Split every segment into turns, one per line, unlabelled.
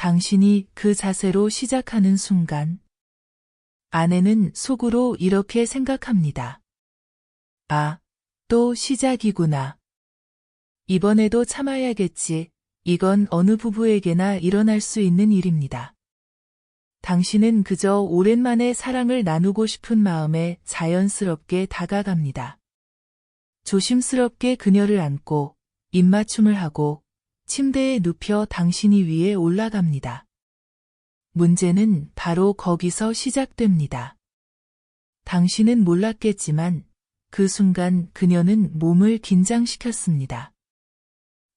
당신이 그 자세로 시작하는 순간 아내는 속으로 이렇게 생각합니다. 아, 또 시작이구나. 이번에도 참아야겠지. 이건 어느 부부에게나 일어날 수 있는 일입니다. 당신은 그저 오랜만에 사랑을 나누고 싶은 마음에 자연스럽게 다가갑니다. 조심스럽게 그녀를 안고 입맞춤을 하고 침대에 눕혀 당신이 위에 올라갑니다. 문제는 바로 거기서 시작됩니다. 당신은 몰랐겠지만 그 순간 그녀는 몸을 긴장시켰습니다.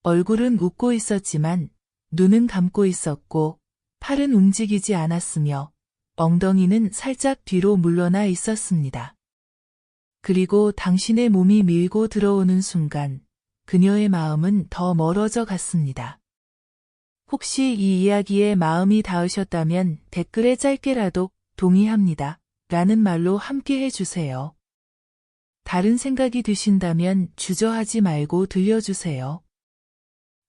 얼굴은 웃고 있었지만 눈은 감고 있었고 팔은 움직이지 않았으며 엉덩이는 살짝 뒤로 물러나 있었습니다. 그리고 당신의 몸이 밀고 들어오는 순간 그녀의 마음은 더 멀어져 갔습니다. 혹시 이 이야기에 마음이 닿으셨다면 댓글에 짧게라도 동의합니다. 라는 말로 함께 해주세요. 다른 생각이 드신다면 주저하지 말고 들려주세요.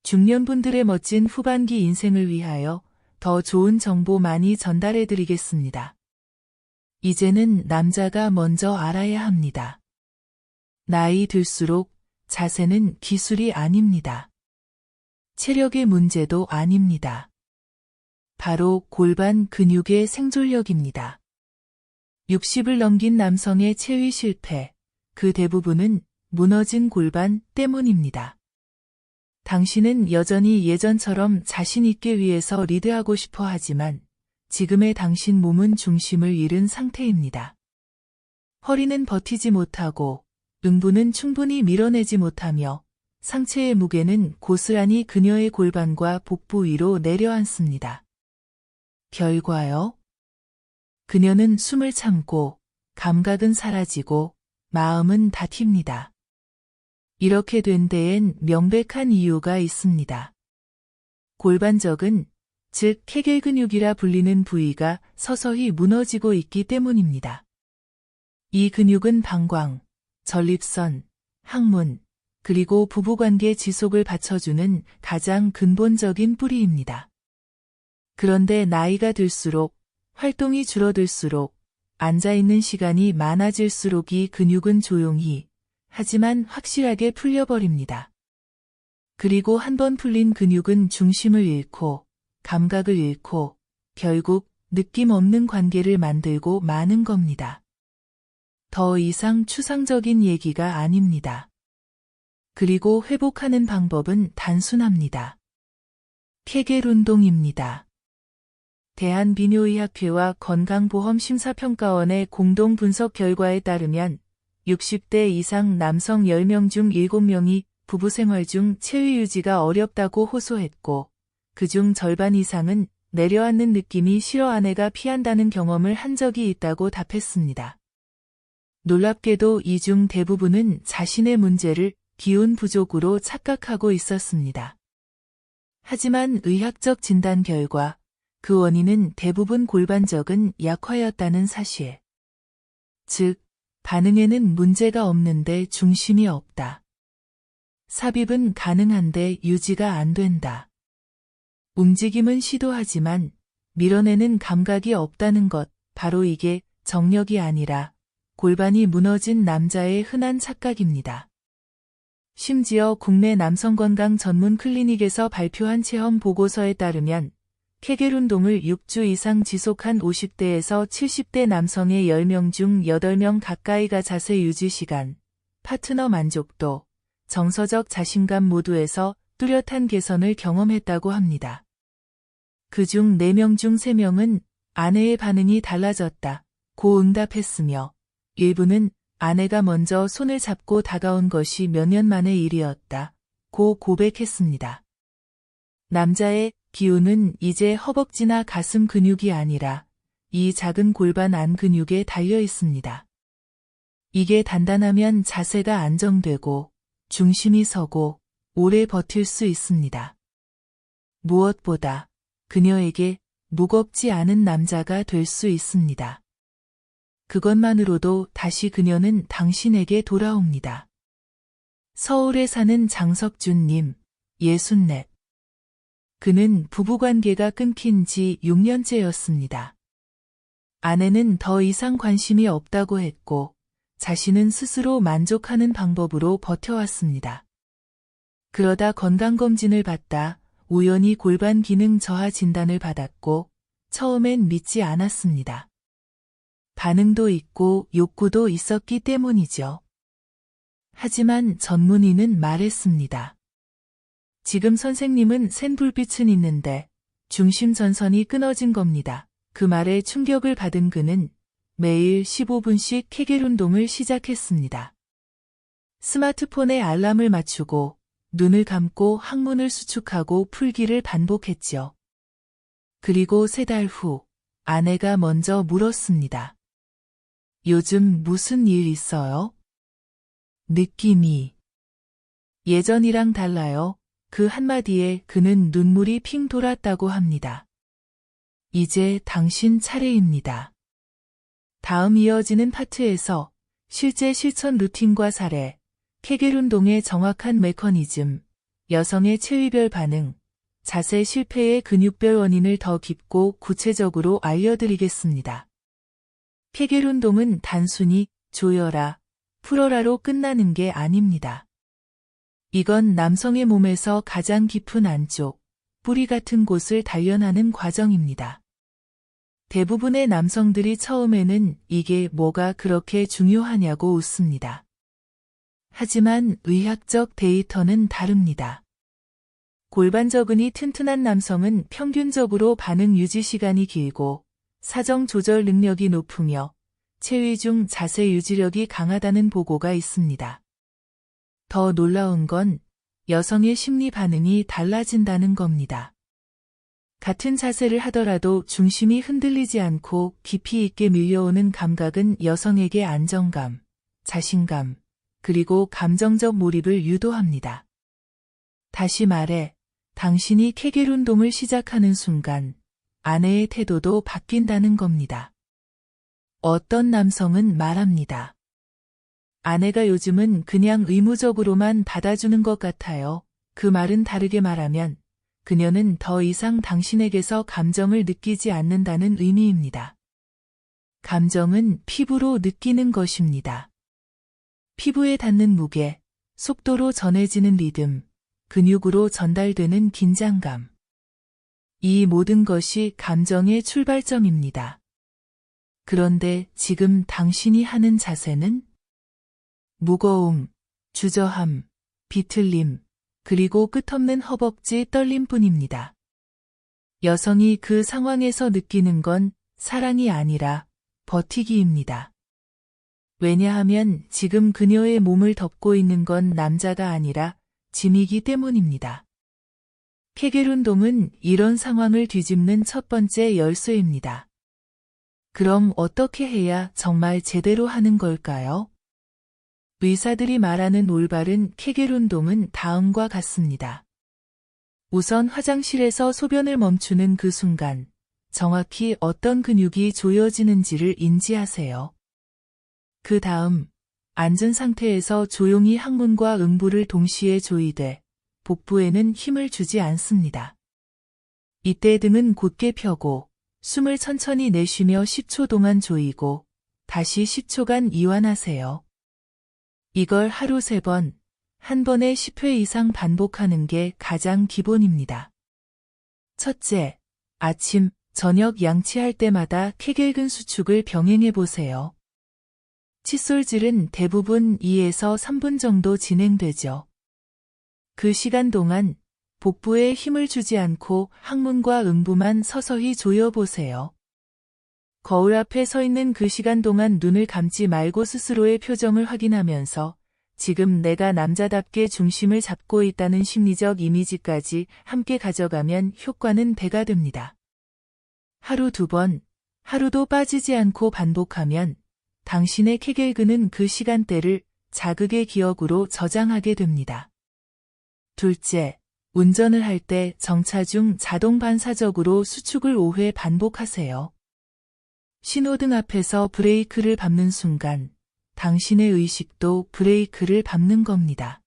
중년분들의 멋진 후반기 인생을 위하여 더 좋은 정보 많이 전달해 드리겠습니다. 이제는 남자가 먼저 알아야 합니다. 나이 들수록 자세는 기술이 아닙니다. 체력의 문제도 아닙니다. 바로 골반 근육의 생존력입니다. 60을 넘긴 남성의 체위 실패, 그 대부분은 무너진 골반 때문입니다. 당신은 여전히 예전처럼 자신있게 위해서 리드하고 싶어 하지만 지금의 당신 몸은 중심을 잃은 상태입니다. 허리는 버티지 못하고 응부는 충분히 밀어내지 못하며 상체의 무게는 고스란히 그녀의 골반과 복부 위로 내려앉습니다. 결과요? 그녀는 숨을 참고 감각은 사라지고 마음은 다튑니다. 이렇게 된 데엔 명백한 이유가 있습니다. 골반적은 즉 케겔 근육이라 불리는 부위가 서서히 무너지고 있기 때문입니다. 이 근육은 방광, 전립선, 항문, 그리고 부부관계 지속을 받쳐주는 가장 근본적인 뿌리입니다. 그런데 나이가 들수록 활동이 줄어들수록 앉아있는 시간이 많아질수록 이 근육은 조용히 하지만 확실하게 풀려버립니다. 그리고 한번 풀린 근육은 중심을 잃고 감각을 잃고 결국 느낌 없는 관계를 만들고 마는 겁니다. 더 이상 추상적인 얘기가 아닙니다. 그리고 회복하는 방법은 단순합니다. 케겔 운동입니다. 대한비뇨의학회와 건강보험심사평가원의 공동 분석 결과에 따르면 60대 이상 남성 10명 중 7명이 부부 생활 중 체위 유지가 어렵다고 호소했고, 그중 절반 이상은 내려앉는 느낌이 싫어 아내가 피한다는 경험을 한 적이 있다고 답했습니다. 놀랍게도 이 중 대부분은 자신의 문제를 기운 부족으로 착각하고 있었습니다. 하지만 의학적 진단 결과 그 원인은 대부분 골반적은 약화였다는 사실. 즉, 반응에는 문제가 없는데 중심이 없다. 삽입은 가능한데 유지가 안 된다. 움직임은 시도하지만 밀어내는 감각이 없다는 것, 바로 이게 정력이 아니라 골반이 무너진 남자의 흔한 착각입니다. 심지어 국내 남성건강 전문 클리닉에서 발표한 체험 보고서에 따르면 케겔 운동을 6주 이상 지속한 50대에서 70대 남성의 10명 중 8명 가까이가 자세 유지 시간, 파트너 만족도, 정서적 자신감 모두에서 뚜렷한 개선을 경험했다고 합니다. 그 중 4명 중 3명은 아내의 반응이 달라졌다. 고 응답했으며 일부는 아내가 먼저 손을 잡고 다가온 것이 몇 년 만의 일이었다. 고 고백했습니다. 남자의 기운은 이제 허벅지나 가슴 근육이 아니라 이 작은 골반 안 근육에 달려 있습니다. 이게 단단하면 자세가 안정되고 중심이 서고 오래 버틸 수 있습니다. 무엇보다 그녀에게 무겁지 않은 남자가 될 수 있습니다. 그것만으로도 다시 그녀는 당신에게 돌아옵니다. 서울에 사는 장석준님, 예순넷. 그는 부부관계가 끊긴 지 6년째였습니다. 아내는 더 이상 관심이 없다고 했고, 자신은 스스로 만족하는 방법으로 버텨왔습니다. 그러다 건강검진을 받다 우연히 골반 기능 저하 진단을 받았고, 처음엔 믿지 않았습니다. 반응도 있고 욕구도 있었기 때문이죠. 하지만 전문의는 말했습니다. 지금 선생님은 센 불빛은 있는데 중심 전선이 끊어진 겁니다. 그 말에 충격을 받은 그는 매일 15분씩 케겔 운동을 시작했습니다. 스마트폰에 알람을 맞추고 눈을 감고 항문을 수축하고 풀기를 반복했죠. 그리고 세 달 후 아내가 먼저 물었습니다. 요즘 무슨 일 있어요? 느낌이 예전이랑 달라요. 그 한마디에 그는 눈물이 핑 돌았다고 합니다. 이제 당신 차례입니다. 다음 이어지는 파트에서 실제 실천 루틴과 사례, 케겔 운동의 정확한 메커니즘, 여성의 체위별 반응, 자세 실패의 근육별 원인을 더 깊고 구체적으로 알려드리겠습니다. 케겔 운동은 단순히 조여라, 풀어라로 끝나는 게 아닙니다. 이건 남성의 몸에서 가장 깊은 안쪽, 뿌리 같은 곳을 단련하는 과정입니다. 대부분의 남성들이 처음에는 이게 뭐가 그렇게 중요하냐고 웃습니다. 하지만 의학적 데이터는 다릅니다. 골반 저근이 튼튼한 남성은 평균적으로 반응 유지 시간이 길고 사정 조절 능력이 높으며 체위 중 자세 유지력이 강하다는 보고가 있습니다. 더 놀라운 건 여성의 심리 반응이 달라진다는 겁니다. 같은 자세를 하더라도 중심이 흔들리지 않고 깊이 있게 밀려오는 감각은 여성에게 안정감, 자신감, 그리고 감정적 몰입을 유도합니다. 다시 말해, 당신이 케겔 운동을 시작하는 순간 아내의 태도도 바뀐다는 겁니다. 어떤 남성은 말합니다. 아내가 요즘은 그냥 의무적으로만 받아주는 것 같아요. 그 말은 다르게 말하면 그녀는 더 이상 당신에게서 감정을 느끼지 않는다는 의미입니다. 감정은 피부로 느끼는 것입니다. 피부에 닿는 무게, 속도로 전해지는 리듬, 근육으로 전달되는 긴장감. 이 모든 것이 감정의 출발점입니다. 그런데 지금 당신이 하는 자세는 무거움, 주저함, 비틀림, 그리고 끝없는 허벅지 떨림뿐입니다. 여성이 그 상황에서 느끼는 건 사랑이 아니라 버티기입니다. 왜냐하면 지금 그녀의 몸을 덮고 있는 건 남자가 아니라 짐이기 때문입니다. 케겔 운동은 이런 상황을 뒤집는 첫 번째 열쇠입니다. 그럼 어떻게 해야 정말 제대로 하는 걸까요? 의사들이 말하는 올바른 케겔 운동은 다음과 같습니다. 우선 화장실에서 소변을 멈추는 그 순간 정확히 어떤 근육이 조여지는지를 인지하세요. 그 다음 앉은 상태에서 조용히 항문과 음부를 동시에 조이되 복부에는 힘을 주지 않습니다. 이때 등은 곧게 펴고 숨을 천천히 내쉬며 10초 동안 조이고 다시 10초간 이완하세요. 이걸 하루 3번, 한 번에 10회 이상 반복하는 게 가장 기본입니다. 첫째, 아침, 저녁 양치할 때마다 케겔근 수축을 병행해 보세요. 칫솔질은 대부분 2에서 3분 정도 진행되죠. 그 시간 동안 복부에 힘을 주지 않고 항문과 음부만 서서히 조여보세요. 거울 앞에 서 있는 그 시간 동안 눈을 감지 말고 스스로의 표정을 확인하면서 지금 내가 남자답게 중심을 잡고 있다는 심리적 이미지까지 함께 가져가면 효과는 배가 됩니다. 하루 두 번, 하루도 빠지지 않고 반복하면 당신의 케겔근은 그 시간대를 자극의 기억으로 저장하게 됩니다. 둘째, 운전을 할 때 정차 중 자동 반사적으로 수축을 5회 반복하세요. 신호등 앞에서 브레이크를 밟는 순간 당신의 의식도 브레이크를 밟는 겁니다.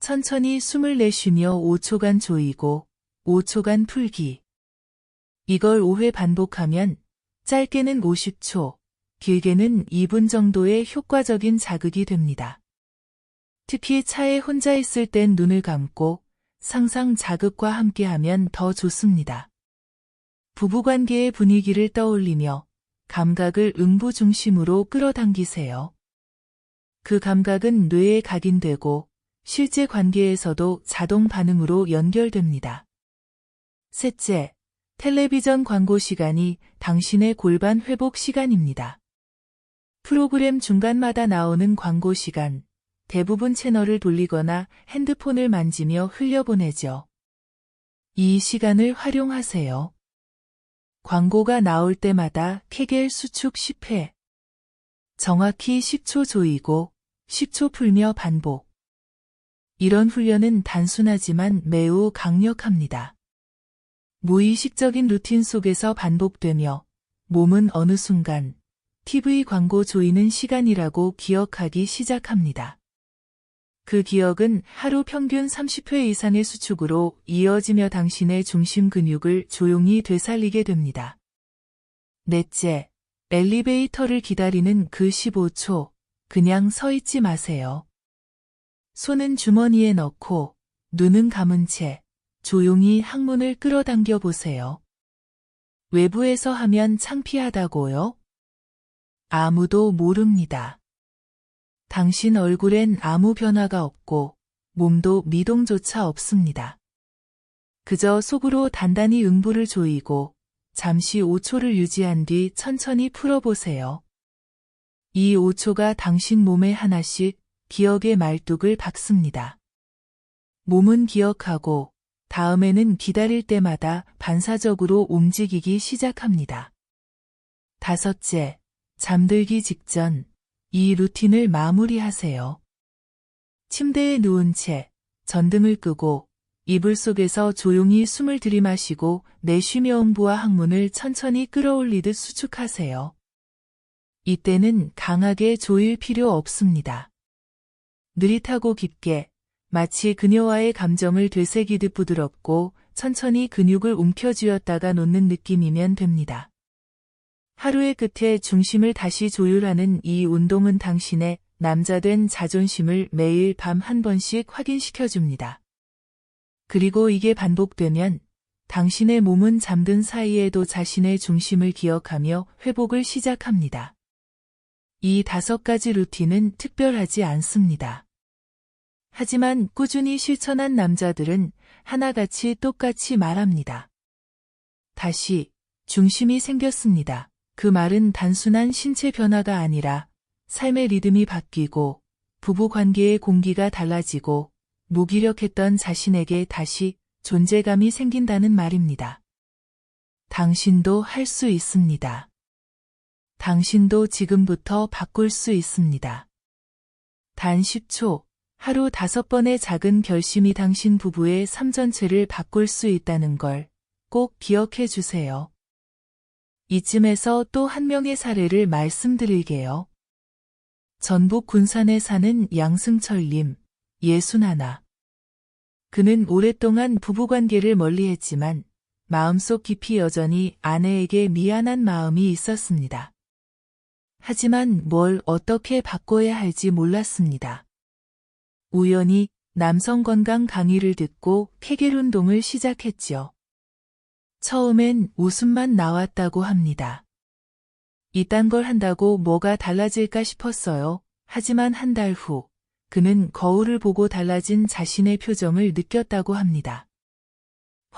천천히 숨을 내쉬며 5초간 조이고 5초간 풀기. 이걸 5회 반복하면 짧게는 50초, 길게는 2분 정도의 효과적인 자극이 됩니다. 특히 차에 혼자 있을 땐 눈을 감고 상상 자극과 함께하면 더 좋습니다. 부부관계의 분위기를 떠올리며 감각을 응부 중심으로 끌어당기세요. 그 감각은 뇌에 각인되고 실제 관계에서도 자동 반응으로 연결됩니다. 셋째, 텔레비전 광고 시간이 당신의 골반 회복 시간입니다. 프로그램 중간마다 나오는 광고 시간, 대부분 채널을 돌리거나 핸드폰을 만지며 흘려보내죠. 이 시간을 활용하세요. 광고가 나올 때마다 케겔 수축 10회. 정확히 10초 조이고 10초 풀며 반복. 이런 훈련은 단순하지만 매우 강력합니다. 무의식적인 루틴 속에서 반복되며 몸은 어느 순간 TV 광고 조이는 시간이라고 기억하기 시작합니다. 그 기억은 하루 평균 30회 이상의 수축으로 이어지며 당신의 중심 근육을 조용히 되살리게 됩니다. 넷째, 엘리베이터를 기다리는 그 15초, 그냥 서 있지 마세요. 손은 주머니에 넣고, 눈은 감은 채, 조용히 항문을 끌어당겨 보세요. 외부에서 하면 창피하다고요? 아무도 모릅니다. 당신 얼굴엔 아무 변화가 없고 몸도 미동조차 없습니다. 그저 속으로 단단히 응부를 조이고 잠시 5초를 유지한 뒤 천천히 풀어보세요. 이 5초가 당신 몸에 하나씩 기억의 말뚝을 박습니다. 몸은 기억하고 다음에는 기다릴 때마다 반사적으로 움직이기 시작합니다. 다섯째, 잠들기 직전 이 루틴을 마무리하세요. 침대에 누운 채 전등을 끄고 이불 속에서 조용히 숨을 들이마시고 내쉬며 음부와 항문을 천천히 끌어올리듯 수축하세요. 이때는 강하게 조일 필요 없습니다. 느릿하고 깊게 마치 그녀와의 감정을 되새기듯 부드럽고 천천히 근육을 움켜쥐었다가 놓는 느낌이면 됩니다. 하루의 끝에 중심을 다시 조율하는 이 운동은 당신의 남자된 자존심을 매일 밤 한 번씩 확인시켜 줍니다. 그리고 이게 반복되면 당신의 몸은 잠든 사이에도 자신의 중심을 기억하며 회복을 시작합니다. 이 다섯 가지 루틴은 특별하지 않습니다. 하지만 꾸준히 실천한 남자들은 하나같이 똑같이 말합니다. 다시 중심이 생겼습니다. 그 말은 단순한 신체 변화가 아니라 삶의 리듬이 바뀌고 부부 관계의 공기가 달라지고 무기력했던 자신에게 다시 존재감이 생긴다는 말입니다. 당신도 할 수 있습니다. 당신도 지금부터 바꿀 수 있습니다. 단 10초, 하루 다섯 번의 작은 결심이 당신 부부의 삶 전체를 바꿀 수 있다는 걸 꼭 기억해 주세요. 이쯤에서 또 한 명의 사례를 말씀드릴게요. 전북 군산에 사는 양승철님, 예순 하나. 그는 오랫동안 부부관계를 멀리했지만 마음속 깊이 여전히 아내에게 미안한 마음이 있었습니다. 하지만 뭘 어떻게 바꿔야 할지 몰랐습니다. 우연히 남성 건강 강의를 듣고 케겔 운동을 시작했지요. 처음엔 웃음만 나왔다고 합니다. 이딴 걸 한다고 뭐가 달라질까 싶었어요. 하지만 한 달 후, 그는 거울을 보고 달라진 자신의 표정을 느꼈다고 합니다.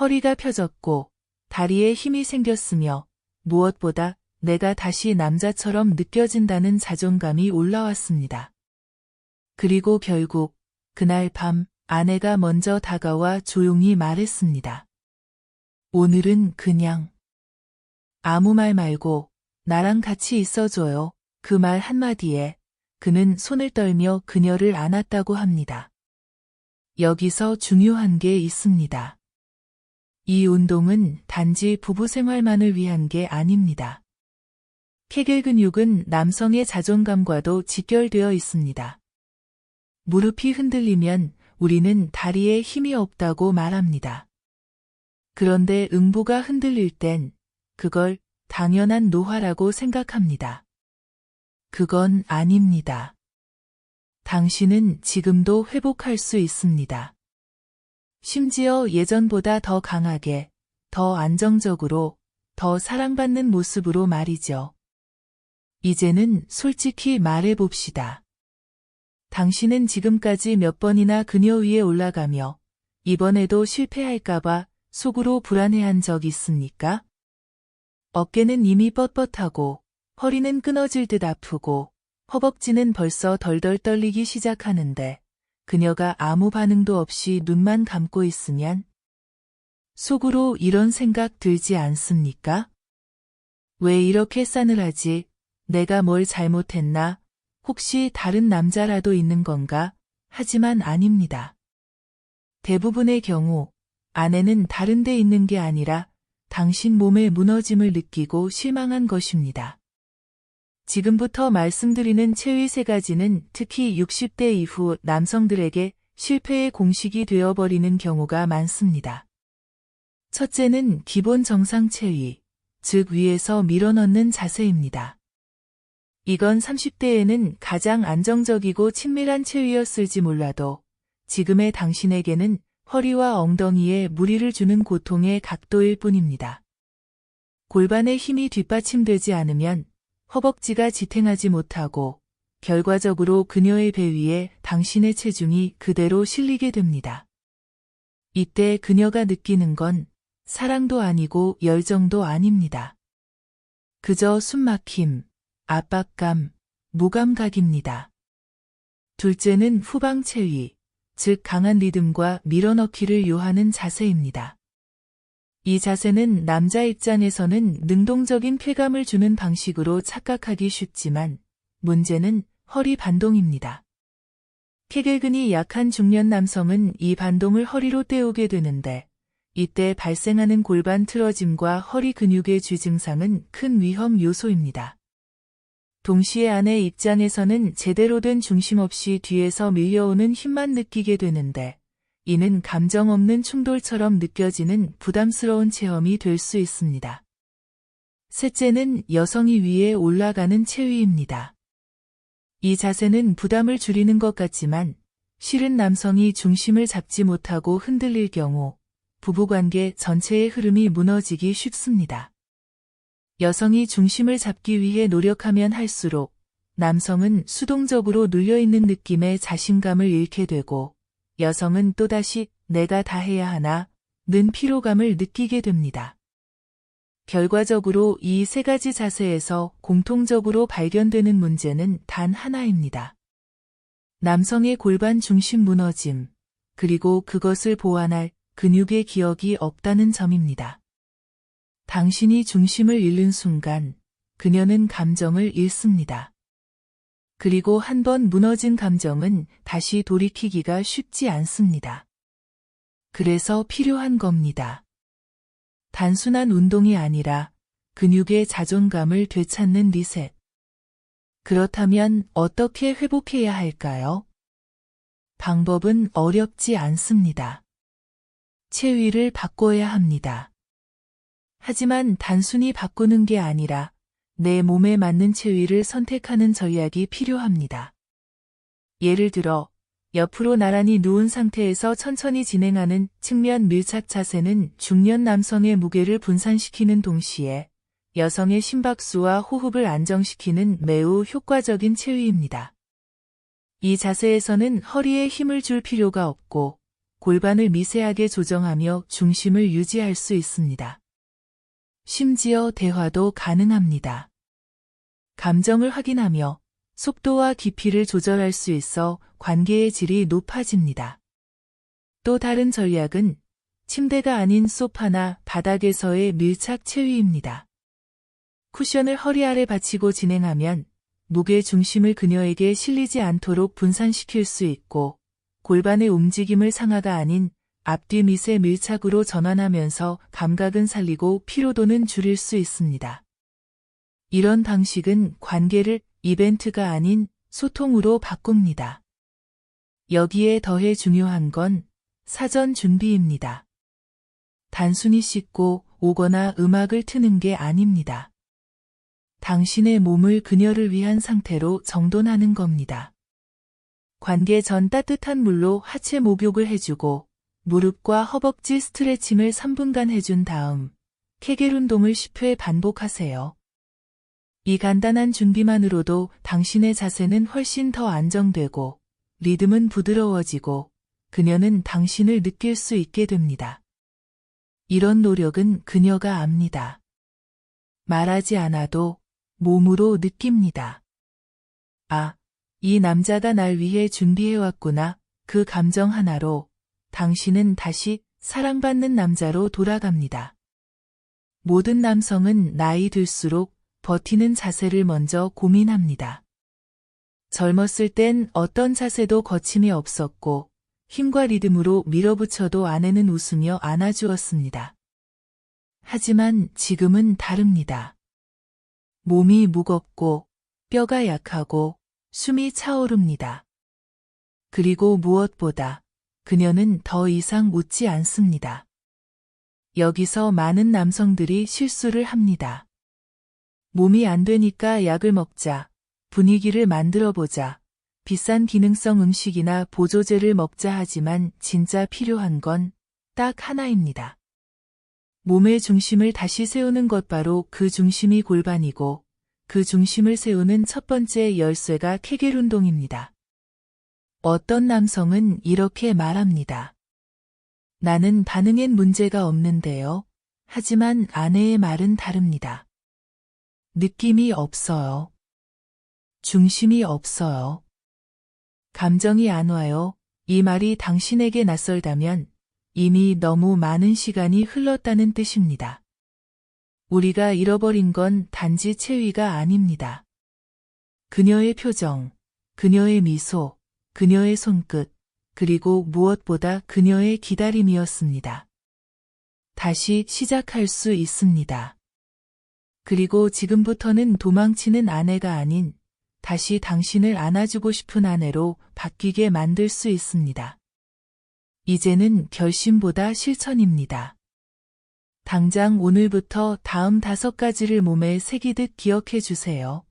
허리가 펴졌고, 다리에 힘이 생겼으며, 무엇보다 내가 다시 남자처럼 느껴진다는 자존감이 올라왔습니다. 그리고 결국, 그날 밤, 아내가 먼저 다가와 조용히 말했습니다. 오늘은 그냥 아무 말 말고 나랑 같이 있어줘요. 그 말 한마디에 그는 손을 떨며 그녀를 안았다고 합니다. 여기서 중요한 게 있습니다. 이 운동은 단지 부부 생활만을 위한 게 아닙니다. 케겔 근육은 남성의 자존감과도 직결되어 있습니다. 무릎이 흔들리면 우리는 다리에 힘이 없다고 말합니다. 그런데 음부가 흔들릴 땐 그걸 당연한 노화라고 생각합니다. 그건 아닙니다. 당신은 지금도 회복할 수 있습니다. 심지어 예전보다 더 강하게, 더 안정적으로, 더 사랑받는 모습으로 말이죠. 이제는 솔직히 말해봅시다. 당신은 지금까지 몇 번이나 그녀 위에 올라가며 이번에도 실패할까봐 속으로 불안해한 적 있습니까? 어깨는 이미 뻣뻣하고 허리는 끊어질 듯 아프고 허벅지는 벌써 덜덜 떨리기 시작하는데 그녀가 아무 반응도 없이 눈만 감고 있으면 속으로 이런 생각 들지 않습니까? 왜 이렇게 싸늘하지? 내가 뭘 잘못했나? 혹시 다른 남자라도 있는 건가? 하지만 아닙니다. 대부분의 경우 아내는 다른 데 있는 게 아니라 당신 몸의 무너짐을 느끼고 실망한 것입니다. 지금부터 말씀드리는 체위 세 가지는 특히 60대 이후 남성들에게 실패의 공식이 되어버리는 경우가 많습니다. 첫째는 기본 정상 체위, 즉 위에서 밀어넣는 자세입니다. 이건 30대에는 가장 안정적이고 친밀한 체위였을지 몰라도 지금의 당신에게는 허리와 엉덩이에 무리를 주는 고통의 각도일 뿐입니다. 골반의 힘이 뒷받침되지 않으면 허벅지가 지탱하지 못하고 결과적으로 그녀의 배 위에 당신의 체중이 그대로 실리게 됩니다. 이때 그녀가 느끼는 건 사랑도 아니고 열정도 아닙니다. 그저 숨막힘, 압박감, 무감각입니다. 둘째는 후방 체위, 즉 강한 리듬과 밀어넣기를 요하는 자세입니다. 이 자세는 남자 입장에서는 능동적인 쾌감을 주는 방식으로 착각하기 쉽지만 문제는 허리 반동입니다. 케겔근이 약한 중년 남성은 이 반동을 허리로 떼우게 되는데 이때 발생하는 골반 틀어짐과 허리 근육의 쥐 증상은 큰 위험 요소입니다. 동시에 아내 입장에서는 제대로 된 중심 없이 뒤에서 밀려오는 힘만 느끼게 되는데 이는 감정 없는 충돌처럼 느껴지는 부담스러운 체험이 될 수 있습니다. 셋째는 여성이 위에 올라가는 체위입니다. 이 자세는 부담을 줄이는 것 같지만 실은 남성이 중심을 잡지 못하고 흔들릴 경우 부부관계 전체의 흐름이 무너지기 쉽습니다. 여성이 중심을 잡기 위해 노력하면 할수록 남성은 수동적으로 눌려있는 느낌의 자신감을 잃게 되고 여성은 또다시 내가 다 해야 하나 는 피로감을 느끼게 됩니다. 결과적으로 이 세 가지 자세에서 공통적으로 발견되는 문제는 단 하나입니다. 남성의 골반 중심 무너짐, 그리고 그것을 보완할 근육의 기억이 없다는 점입니다. 당신이 중심을 잃는 순간 그녀는 감정을 잃습니다. 그리고 한 번 무너진 감정은 다시 돌이키기가 쉽지 않습니다. 그래서 필요한 겁니다. 단순한 운동이 아니라 근육의 자존감을 되찾는 리셋. 그렇다면 어떻게 회복해야 할까요? 방법은 어렵지 않습니다. 체위를 바꿔야 합니다. 하지만 단순히 바꾸는 게 아니라 내 몸에 맞는 체위를 선택하는 전략이 필요합니다. 예를 들어 옆으로 나란히 누운 상태에서 천천히 진행하는 측면 밀착 자세는 중년 남성의 무게를 분산시키는 동시에 여성의 심박수와 호흡을 안정시키는 매우 효과적인 체위입니다. 이 자세에서는 허리에 힘을 줄 필요가 없고 골반을 미세하게 조정하며 중심을 유지할 수 있습니다. 심지어 대화도 가능합니다. 감정을 확인하며 속도와 깊이를 조절할 수 있어 관계의 질이 높아집니다. 또 다른 전략은 침대가 아닌 소파나 바닥에서의 밀착 체위입니다. 쿠션을 허리 아래 받치고 진행하면 무게 중심을 그녀에게 실리지 않도록 분산시킬 수 있고 골반의 움직임을 상하가 아닌 앞뒤 밑의 밀착으로 전환하면서 감각은 살리고 피로도는 줄일 수 있습니다. 이런 방식은 관계를 이벤트가 아닌 소통으로 바꿉니다. 여기에 더해 중요한 건 사전 준비입니다. 단순히 씻고 오거나 음악을 트는 게 아닙니다. 당신의 몸을 그녀를 위한 상태로 정돈하는 겁니다. 관계 전 따뜻한 물로 하체 목욕을 해주고 무릎과 허벅지 스트레칭을 3분간 해준 다음 케겔 운동을 10회 반복하세요. 이 간단한 준비만으로도 당신의 자세는 훨씬 더 안정되고 리듬은 부드러워지고 그녀는 당신을 느낄 수 있게 됩니다. 이런 노력은 그녀가 압니다. 말하지 않아도 몸으로 느낍니다. 아, 이 남자가 날 위해 준비해왔구나. 그 감정 하나로 당신은 다시 사랑받는 남자로 돌아갑니다. 모든 남성은 나이 들수록 버티는 자세를 먼저 고민합니다. 젊었을 땐 어떤 자세도 거침이 없었고 힘과 리듬으로 밀어붙여도 아내는 웃으며 안아주었습니다. 하지만 지금은 다릅니다. 몸이 무겁고 뼈가 약하고 숨이 차오릅니다. 그리고 무엇보다 그녀는 더 이상 웃지 않습니다. 여기서 많은 남성들이 실수를 합니다. 몸이 안 되니까 약을 먹자, 분위기를 만들어 보자, 비싼 기능성 음식이나 보조제를 먹자 하지만 진짜 필요한 건 딱 하나입니다. 몸의 중심을 다시 세우는 것 바로 그 중심이 골반이고 그 중심을 세우는 첫 번째 열쇠가 케겔 운동입니다. 어떤 남성은 이렇게 말합니다. 나는 반응엔 문제가 없는데요. 하지만 아내의 말은 다릅니다. 느낌이 없어요. 중심이 없어요. 감정이 안 와요. 이 말이 당신에게 낯설다면 이미 너무 많은 시간이 흘렀다는 뜻입니다. 우리가 잃어버린 건 단지 체위가 아닙니다. 그녀의 표정, 그녀의 미소, 그녀의 손끝, 그리고 무엇보다 그녀의 기다림이었습니다. 다시 시작할 수 있습니다. 그리고 지금부터는 도망치는 아내가 아닌 다시 당신을 안아주고 싶은 아내로 바뀌게 만들 수 있습니다. 이제는 결심보다 실천입니다. 당장 오늘부터 다음 다섯 가지를 몸에 새기듯 기억해 주세요.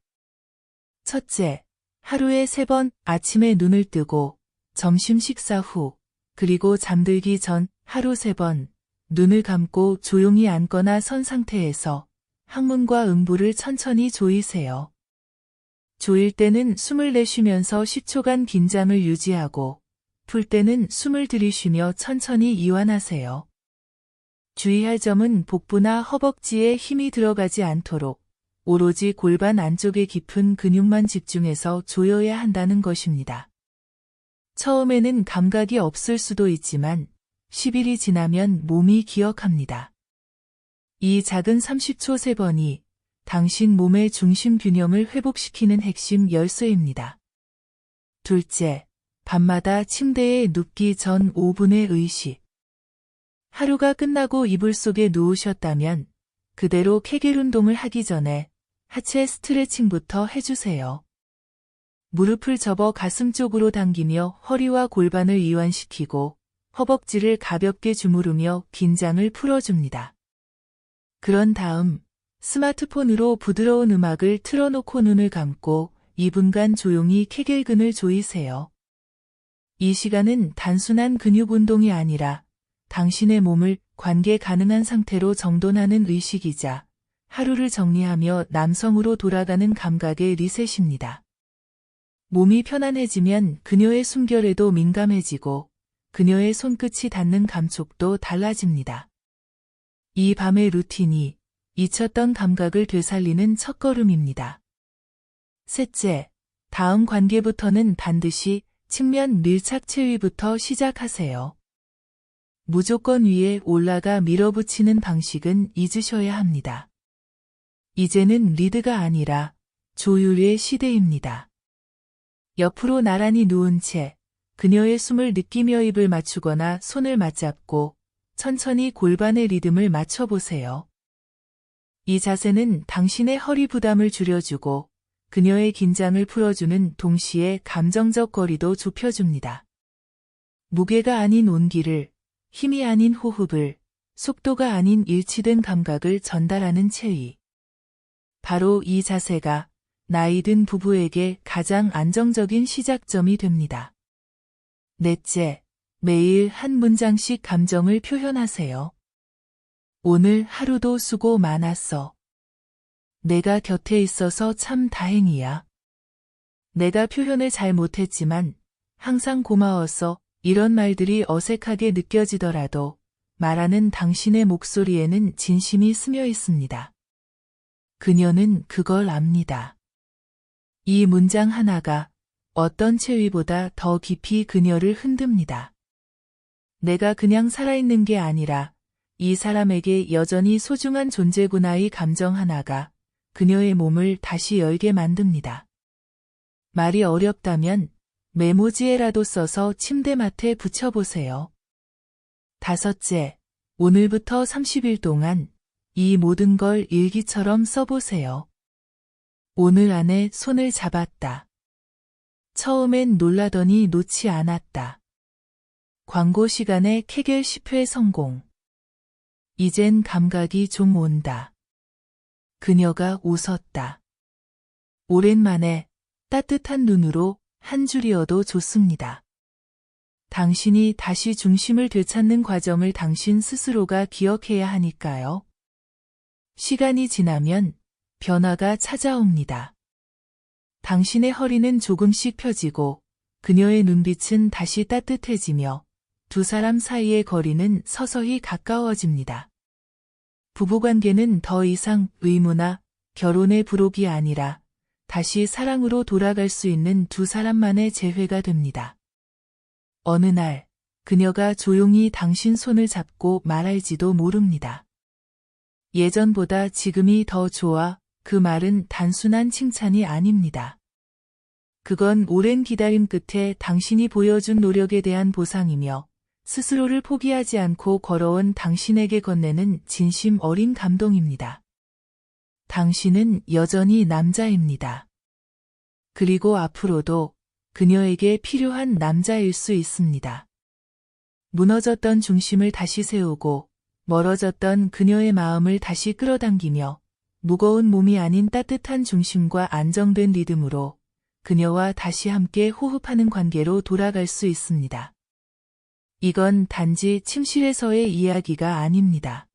첫째, 하루에 세 번 아침에 눈을 뜨고 점심 식사 후 그리고 잠들기 전 하루 세 번 눈을 감고 조용히 앉거나 선 상태에서 항문과 음부를 천천히 조이세요. 조일 때는 숨을 내쉬면서 10초간 긴장을 유지하고 풀 때는 숨을 들이쉬며 천천히 이완하세요. 주의할 점은 복부나 허벅지에 힘이 들어가지 않도록 오로지 골반 안쪽의 깊은 근육만 집중해서 조여야 한다는 것입니다. 처음에는 감각이 없을 수도 있지만 10일이 지나면 몸이 기억합니다. 이 작은 30초 3번이 당신 몸의 중심 균형을 회복시키는 핵심 열쇠입니다. 둘째, 밤마다 침대에 눕기 전 5분의 의식. 하루가 끝나고 이불 속에 누우셨다면 그대로 케겔 운동을 하기 전에 하체 스트레칭부터 해주세요. 무릎을 접어 가슴 쪽으로 당기며 허리와 골반을 이완시키고 허벅지를 가볍게 주무르며 긴장을 풀어줍니다. 그런 다음 스마트폰으로 부드러운 음악을 틀어놓고 눈을 감고 2분간 조용히 케겔근을 조이세요. 이 시간은 단순한 근육 운동이 아니라 당신의 몸을 관계 가능한 상태로 정돈하는 의식이자 하루를 정리하며 남성으로 돌아가는 감각의 리셋입니다. 몸이 편안해지면 그녀의 숨결에도 민감해지고 그녀의 손끝이 닿는 감촉도 달라집니다. 이 밤의 루틴이 잊혔던 감각을 되살리는 첫걸음입니다. 셋째, 다음 관계부터는 반드시 측면 밀착 체위부터 시작하세요. 무조건 위에 올라가 밀어붙이는 방식은 잊으셔야 합니다. 이제는 리드가 아니라 조율의 시대입니다. 옆으로 나란히 누운 채 그녀의 숨을 느끼며 입을 맞추거나 손을 맞잡고 천천히 골반의 리듬을 맞춰보세요. 이 자세는 당신의 허리 부담을 줄여주고 그녀의 긴장을 풀어주는 동시에 감정적 거리도 좁혀줍니다. 무게가 아닌 온기를, 힘이 아닌 호흡을, 속도가 아닌 일치된 감각을 전달하는 체위. 바로 이 자세가 나이 든 부부에게 가장 안정적인 시작점이 됩니다. 넷째, 매일 한 문장씩 감정을 표현하세요. 오늘 하루도 수고 많았어. 내가 곁에 있어서 참 다행이야. 내가 표현을 잘 못했지만 항상 고마웠어. 이런 말들이 어색하게 느껴지더라도 말하는 당신의 목소리에는 진심이 스며 있습니다. 그녀는 그걸 압니다. 이 문장 하나가 어떤 체위보다 더 깊이 그녀를 흔듭니다. 내가 그냥 살아있는 게 아니라 이 사람에게 여전히 소중한 존재구나의 감정 하나가 그녀의 몸을 다시 열게 만듭니다. 말이 어렵다면 메모지에라도 써서 침대맡에 붙여보세요. 다섯째, 오늘부터 30일 동안 이 모든 걸 일기처럼 써보세요. 오늘 안에 손을 잡았다. 처음엔 놀라더니 놓지 않았다. 광고 시간에 케겔 10회 성공. 이젠 감각이 좀 온다. 그녀가 웃었다. 오랜만에 따뜻한 눈으로 한 줄이어도 좋습니다. 당신이 다시 중심을 되찾는 과정을 당신 스스로가 기억해야 하니까요. 시간이 지나면 변화가 찾아옵니다. 당신의 허리는 조금씩 펴지고 그녀의 눈빛은 다시 따뜻해지며 두 사람 사이의 거리는 서서히 가까워집니다. 부부관계는 더 이상 의무나 결혼의 부록이 아니라 다시 사랑으로 돌아갈 수 있는 두 사람만의 재회가 됩니다. 어느 날, 그녀가 조용히 당신 손을 잡고 말할지도 모릅니다. 예전보다 지금이 더 좋아 그 말은 단순한 칭찬이 아닙니다. 그건 오랜 기다림 끝에 당신이 보여준 노력에 대한 보상이며 스스로를 포기하지 않고 걸어온 당신에게 건네는 진심 어린 감동입니다. 당신은 여전히 남자입니다. 그리고 앞으로도 그녀에게 필요한 남자일 수 있습니다. 무너졌던 중심을 다시 세우고 멀어졌던 그녀의 마음을 다시 끌어당기며 무거운 몸이 아닌 따뜻한 중심과 안정된 리듬으로 그녀와 다시 함께 호흡하는 관계로 돌아갈 수 있습니다. 이건 단지 침실에서의 이야기가 아닙니다.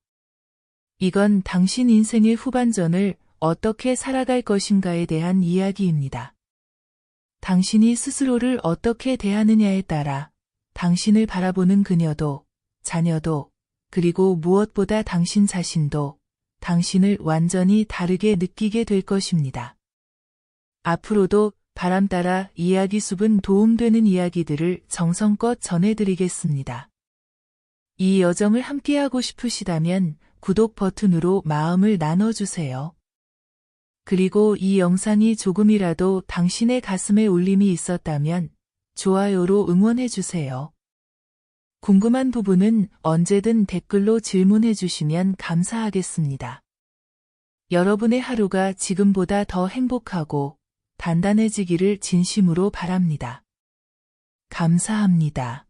이건 당신 인생의 후반전을 어떻게 살아갈 것인가에 대한 이야기입니다. 당신이 스스로를 어떻게 대하느냐에 따라 당신을 바라보는 그녀도, 자녀도, 그리고 무엇보다 당신 자신도 당신을 완전히 다르게 느끼게 될 것입니다. 앞으로도 바람 따라 이야기 숲은 도움되는 이야기들을 정성껏 전해드리겠습니다. 이 여정을 함께하고 싶으시다면 구독 버튼으로 마음을 나눠주세요. 그리고 이 영상이 조금이라도 당신의 가슴에 울림이 있었다면 좋아요로 응원해주세요. 궁금한 부분은 언제든 댓글로 질문해 주시면 감사하겠습니다. 여러분의 하루가 지금보다 더 행복하고 단단해지기를 진심으로 바랍니다. 감사합니다.